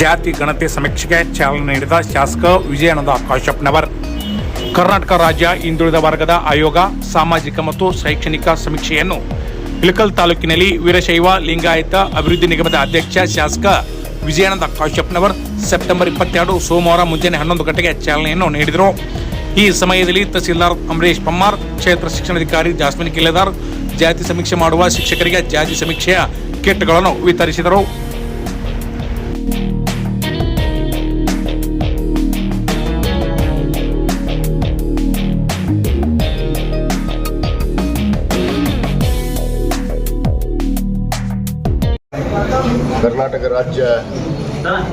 ಜಾತಿ ಗಣತಿ ಸಮೀಕ್ಷೆಗೆ ಚಾಲನೆ ನೀಡಿದ ಶಾಸಕ ವಿಜಯಾನಂದ ಕಾಶ್ಯಪ್ನವರ್ ಕರ್ನಾಟಕ ರಾಜ್ಯ ಹಿಂದುಳಿದ ವರ್ಗದ ಆಯೋಗ, ಸಾಮಾಜಿಕ ಮತ್ತು ಶೈಕ್ಷಣಿಕ ಸಮೀಕ್ಷೆಯನ್ನು ಇಳಕಲ್ ತಾಲೂಕಿನಲ್ಲಿ ವೀರಶೈವ ಲಿಂಗಾಯತ ಅಭಿವೃದ್ಧಿ ನಿಗಮದ ಅಧ್ಯಕ್ಷ ಶಾಸಕ ವಿಜಯಾನಂದ ಕಾಶ್ಯಪ್ನವರ್ ಸೆಪ್ಟೆಂಬರ್ ಇಪ್ಪತ್ತೆರಡು ಸೋಮವಾರ ಮುಂಜಾನೆ ಹನ್ನೊಂದು ಗಂಟೆಗೆ ಚಾಲನೆಯನ್ನು ನೀಡಿದರು. ಈ ಸಮಯದಲ್ಲಿ ತಹಸೀಲ್ದಾರ್ ಅಮರೇಶ್ ಪಮ್ಮಾರ್, ಕ್ಷೇತ್ರ ಶಿಕ್ಷಣಾಧಿಕಾರಿ ಜಾಸ್ಮಿನ್ ಕಿಲೆದಾರ್ ಜಾತಿ ಸಮೀಕ್ಷೆ ಮಾಡುವ ಶಿಕ್ಷಕರಿಗೆ ಜಾತಿ ಸಮೀಕ್ಷೆಯ ಕಿಟ್ಗಳನ್ನು ವಿತರಿಸಿದರು. ಕರ್ನಾಟಕ ರಾಜ್ಯ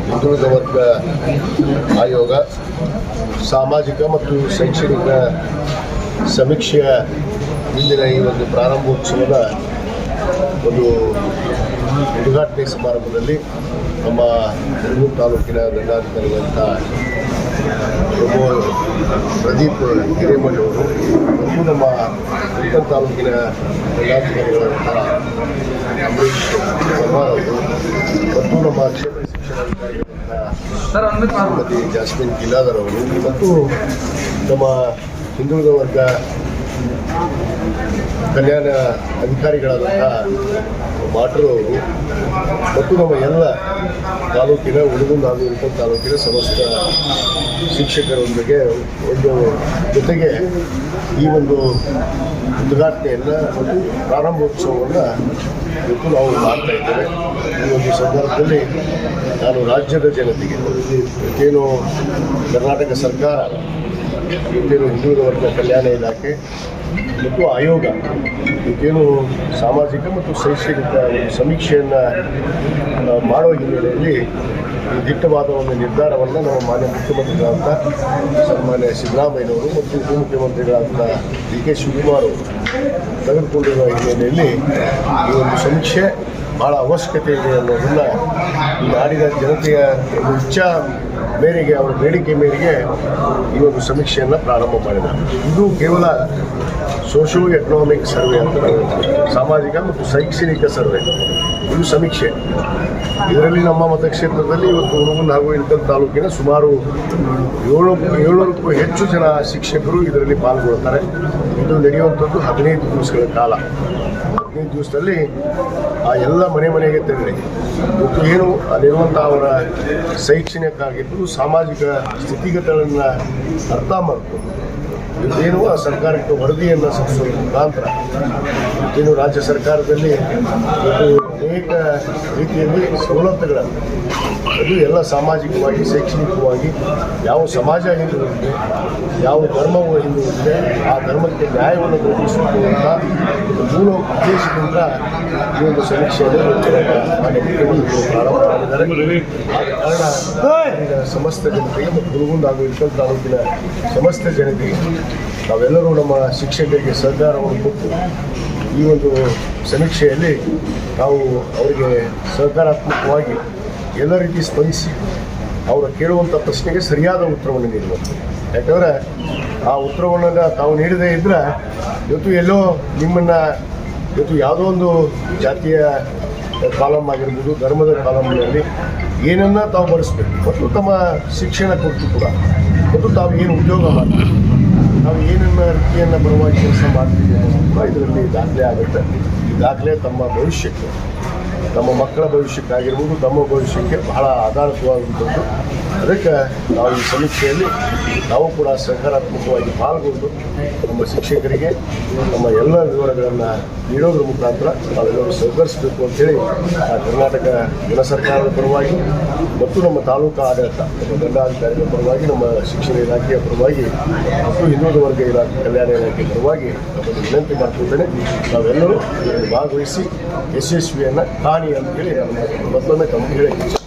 ಹಿಂದುಳಿದ ವರ್ಗ ಆಯೋಗ ಸಾಮಾಜಿಕ ಮತ್ತು ಶೈಕ್ಷಣಿಕ ಸಮೀಕ್ಷೆಯ ಇಂದಿನ ಈ ಒಂದು ಪ್ರಾರಂಭೋತ್ಸವದ ಒಂದು ಉದ್ಘಾಟನೆ ಸಮಾರಂಭದಲ್ಲಿ ನಮ್ಮ ತಾಲೂಕಿನ ದಂಡಾಧಿಕಾರಿಗಳಂಥ ಪ್ರಭು ಪ್ರದೀಪ್ ಹಿರೇಮಣ್ಣವರು ಮತ್ತು ನಮ್ಮ ಉತ್ತರ ತಾಲೂಕಿನ ದಂಡಾಧಿಕಾರಿಗಳಂಥ ಅಂಬರೀಶ್ ಕುಮಾರ್ ಅವರು ಮತ್ತು ನಮ್ಮ ಕ್ಷೇತ್ರ ಶಿಕ್ಷಣಾಧಿಕಾರಿಗಳಂಥ ಶ್ರೀಮತಿ ಜಾಸ್ಮಿನ್ ಗಿಲಾದರ್ ಅವರು ಮತ್ತು ನಮ್ಮ ಹಿಂದುಳಿದ ವರ್ಗ ಕಲ್ಯಾಣ ಅಧಿಕಾರಿಗಳಾದಂತಹ ಅವರು ಮತ್ತು ನಮ್ಮ ಎಲ್ಲ ತಾಲೂಕಿನ ಉಳಿದು ಹಾಗೂ ಇಳಕಲ್ ತಾಲೂಕಿನ ಸಮಸ್ತ ಶಿಕ್ಷಕರೊಂದಿಗೆ ಒಂದು ಜೊತೆಗೆ ಈ ಒಂದು ಉದ್ಘಾಟನೆಯನ್ನು ಒಂದು ಪ್ರಾರಂಭೋತ್ಸವವನ್ನು ಇವತ್ತು ನಾವು ಮಾಡ್ತಾ ಇದ್ದೇವೆ. ಈ ಒಂದು ಸಂದರ್ಭದಲ್ಲಿ ನಾನು ರಾಜ್ಯದ ಜನತೆಗೆ ಏನು ಕರ್ನಾಟಕ ಸರ್ಕಾರ ಇವತ್ತೇನು ಹಿಂದುಳಿದ ವರ್ಗ ಕಲ್ಯಾಣ ಇಲಾಖೆ ಮತ್ತು ಆಯೋಗ ಇದೇನು ಸಾಮಾಜಿಕ ಮತ್ತು ಶೈಕ್ಷಣಿಕ ಸಮೀಕ್ಷೆಯನ್ನು ಮಾಡುವ ಹಿನ್ನೆಲೆಯಲ್ಲಿ ದಿಟ್ಟವಾದ ಒಂದು ನಿರ್ಧಾರವನ್ನು ನಮ್ಮ ಮಾನ್ಯ ಮುಖ್ಯಮಂತ್ರಿಗಳಾದಂಥ ಸನ್ಮಾನ್ಯ ಸಿದ್ದರಾಮಯ್ಯನವರು ಮತ್ತು ಉಪಮುಖ್ಯಮಂತ್ರಿಗಳಾದಂಥ ಡಿ ಕೆ ಶಿವಕುಮಾರ್ ಅವರು ತೆಗೆದುಕೊಂಡಿರುವ ಹಿನ್ನೆಲೆಯಲ್ಲಿ ಈ ಒಂದು ಸಮೀಕ್ಷೆ ಭಾಳ ಅವಶ್ಯಕತೆ ಇದೆ ಅನ್ನೋದನ್ನು ಈ ನಾಡಿನ ಜನತೆಯ ಇಚ್ಛಾ ಮೇರೆಗೆ, ಅವರ ಬೇಡಿಕೆ ಮೇರೆಗೆ ಈ ಒಂದು ಸಮೀಕ್ಷೆಯನ್ನು ಪ್ರಾರಂಭ ಮಾಡಿದ್ದಾರೆ. ಇದು ಕೇವಲ ಸೋಷಿಯೋ ಎಕನಾಮಿಕ್ ಸರ್ವೆ ಅಂತ ಸಾಮಾಜಿಕ ಮತ್ತು ಶೈಕ್ಷಣಿಕ ಸರ್ವೆ ಇದು ಸಮೀಕ್ಷೆ. ಇದರಲ್ಲಿ ನಮ್ಮ ಮತಕ್ಷೇತ್ರದಲ್ಲಿ ಇವತ್ತು ಹುಣಗುಂದ ಹಾಗೂ ಇಳಕಲ್ ತಾಲೂಕಿನ ಸುಮಾರು ಏಳು ಏಳ್ನೂರಕ್ಕೂ ಹೆಚ್ಚು ಜನ ಶಿಕ್ಷಕರು ಇದರಲ್ಲಿ ಪಾಲ್ಗೊಳ್ತಾರೆ. ಇದು ನಡೆಯುವಂಥದ್ದು ಹದಿನೈದು ದಿವಸಗಳ ಕಾಲ. ಹದಿನೈದು ದಿವಸದಲ್ಲಿ ಆ ಎಲ್ಲ ಮನೆ ಮನೆಗೆ ತೆರಳಿ. ಮತ್ತು ಏನು ಅಲ್ಲಿರುವಂಥ ಅವರ ಶೈಕ್ಷಣಿಕ ಸಾಮಾಜಿಕ ಸ್ಥಿತಿಗತಿಗಳನ್ನು ಅರ್ಥ ಮಾಡಿಕೊಂಡು ಏನು ಆ ಸರ್ಕಾರಕ್ಕೆ ವರದಿಯನ್ನು ಸಲ್ಲಿಸೋದ್ರ ಮುಖಾಂತರ ಇನ್ನು ರಾಜ್ಯ ಸರ್ಕಾರದಲ್ಲಿ ಇದು ಅನೇಕ ರೀತಿಯಲ್ಲಿ ಸವಲತ್ತುಗಳನ್ನು, ಅದು ಎಲ್ಲ ಸಾಮಾಜಿಕವಾಗಿ, ಶೈಕ್ಷಣಿಕವಾಗಿ ಯಾವ ಸಮಾಜ ಹಿಂದುಳಿದಿದೆ ಯಾವ ಧರ್ಮವು ಇದೆ, ಆ ಧರ್ಮಕ್ಕೆ ನ್ಯಾಯವನ್ನು ಒಂದು ಮೂಲ ಉದ್ದೇಶದಿಂದ ಈ ಒಂದು ಸಮೀಕ್ಷೆಯನ್ನು ಪ್ರಾರಂಭ ಸಮಸ್ತ ಜನತೆಗೆ ಮತ್ತು ಗುರುಗುಂಡ ಹಾಗೂ ಇಳಕಲ್ ತಾಲೂಕಿನ ಸಮಸ್ತ ಜನತೆಗೆ ನಾವೆಲ್ಲರೂ ನಮ್ಮ ಶಿಕ್ಷಕರಿಗೆ ಸಹಕಾರವನ್ನು ಕೊಟ್ಟು ಈ ಒಂದು ಸಮೀಕ್ಷೆಯಲ್ಲಿ ನಾವು ಅವರಿಗೆ ಸಹಕಾರಾತ್ಮಕವಾಗಿ ಎಲ್ಲ ರೀತಿ ಸ್ಪಂದಿಸಿ ಅವರು ಕೇಳುವಂಥ ಪ್ರಶ್ನೆಗೆ ಸರಿಯಾದ ಉತ್ತರವನ್ನು ನೀಡುವಂಥದ್ದು. ಯಾಕಂದರೆ ಆ ಉತ್ತರವನ್ನು ತಾವು ನೀಡದೇ ಇದ್ದರೆ ಇವತ್ತು ಎಲ್ಲೋ ನಿಮ್ಮನ್ನು, ಇವತ್ತು ಯಾವುದೋ ಒಂದು ಜಾತಿಯ ಕಾಲಮ್ ಆಗಿರ್ಬೋದು, ಧರ್ಮದ ಕಾಲಮ್ನಲ್ಲಿ ಏನನ್ನ ತಾವು ಬಳಸಬೇಕು. ಮತ್ತು ತಮ್ಮ ಶಿಕ್ಷಣ ಕೊಟ್ಟು ಕೂಡ. ಮತ್ತು ತಾವು ಏನು ಉದ್ಯೋಗ ಮಾಡ್ತೀವಿ. ನಾವು ಏನನ್ನ ವೃತ್ತಿಯನ್ನು ಪರವಾಗಿ ಕೆಲಸ ಮಾಡ್ತೀವಿ ಅನ್ನೋದು ಕೂಡ ಇದರಲ್ಲಿ ದಾಖಲೆ ಆಗುತ್ತೆ. ಈ ದಾಖಲೆ ತಮ್ಮ ಭವಿಷ್ಯಕ್ಕೆ ನಮ್ಮ ಮಕ್ಕಳ ಭವಿಷ್ಯಕ್ಕಾಗಿರ್ಬೋದು, ತಮ್ಮ ಭವಿಷ್ಯಕ್ಕೆ ಬಹಳ ಆಧಾರಿತವಾದಂಥದ್ದು ಅದಕ್ಕೆ ನಾವು ಈ ಸಮೀಕ್ಷೆಯಲ್ಲಿ ನಾವು ಕೂಡ ಸಕಾರಾತ್ಮಕವಾಗಿ ಪಾಲ್ಗೊಂಡು ನಮ್ಮ ಶಿಕ್ಷಕರಿಗೆ, ನಮ್ಮ ಎಲ್ಲ ವಿವರಗಳನ್ನು ನೀಡೋದ್ರ ಮುಖಾಂತರ ನಾವೆಲ್ಲರೂ ಸಹಕರಿಸಬೇಕು ಅಂತೇಳಿ ಕರ್ನಾಟಕ ಜನ ಸರ್ಕಾರದ ಪರವಾಗಿ ಮತ್ತು ನಮ್ಮ ತಾಲೂಕು ಆಡಳಿತ, ನಮ್ಮ ದಂಡಾಧಿಕಾರಿಗಳ ಪರವಾಗಿ, ನಮ್ಮ ಶಿಕ್ಷಣ ಇಲಾಖೆಯ ಪರವಾಗಿ ಮತ್ತು ಹಿಂದುಳಿದ ವರ್ಗ ಇಲಾಖೆ, ಕಲ್ಯಾಣ ಇಲಾಖೆ ಪರವಾಗಿ ನಮ್ಮನ್ನು ವಿನಂತಿ ಮಾಡ್ಕೊಳ್ತೇನೆ. ನಾವೆಲ್ಲರೂ ಭಾಗವಹಿಸಿ ಯಶಸ್ವಿಯನ್ನು ಕಾಣಿ ಅಂತೇಳಿ ನಾನು ಮತ್ತೊಮ್ಮೆ ತಮಗೆ ಹೇಳಿ.